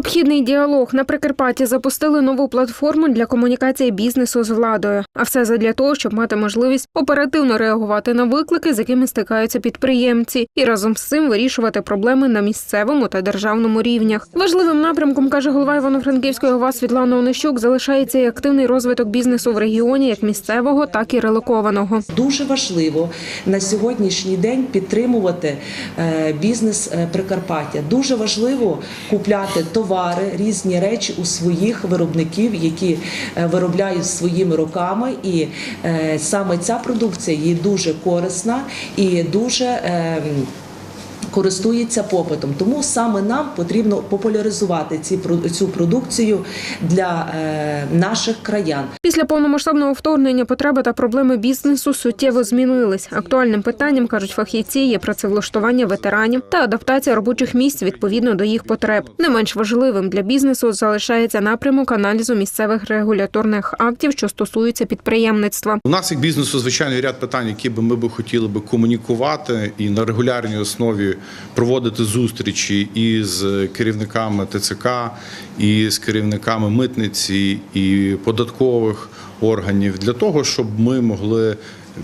Необхідний діалог на Прикарпатті запустили нову платформу для комунікації бізнесу з владою. А все задля того, щоб мати можливість оперативно реагувати на виклики, з якими стикаються підприємці, і разом з цим вирішувати проблеми на місцевому та державному рівнях. Важливим напрямком каже голова Івано-Франківської ОВА Світлана Онищук, залишається і активний розвиток бізнесу в регіоні, як місцевого, так і релокованого. Дуже важливо на сьогоднішній день підтримувати е, бізнес е, Прикарпаття. Дуже важливо купляти товари, різні речі у своїх виробників, які е, виробляють своїми руками. І е, саме ця продукція є дуже корисна і дуже. Користується попитом, тому саме нам потрібно популяризувати ці про- цю продукцію для е, наших краян. Після повномасштабного вторгнення потреби та проблеми бізнесу суттєво змінились. Актуальним питанням кажуть фахівці є працевлаштування ветеранів та адаптація робочих місць відповідно до їх потреб. Не менш важливим для бізнесу залишається напрямок аналізу місцевих регуляторних актів, що стосуються підприємництва. У нас як бізнесу, звичайно, ряд питань, які би ми би хотіли би комунікувати і на регулярній основі проводити зустрічі із керівниками ТЦК, і з керівниками митниці і податкових органів для того, щоб ми могли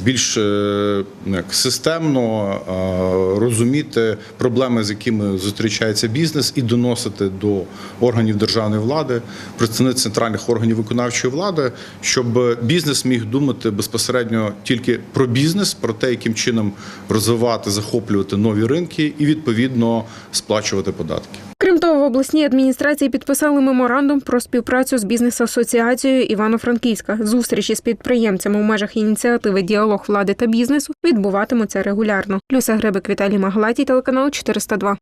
більш е, як, системно е, розуміти проблеми, з якими зустрічається бізнес, і доносити до органів державної влади, представниць центральних органів виконавчої влади, щоб бізнес міг думати безпосередньо тільки про бізнес, про те, яким чином розвивати, захоплювати нові ринки і відповідно сплачувати податки. Обласній адміністрації підписали меморандум про співпрацю з бізнес-асоціацією Івано-Франківська. Зустрічі з підприємцями у межах ініціативи Діалог влади та бізнесу відбуватимуться регулярно. Люся Гребик, Віталій Маглаті, телеканал 402.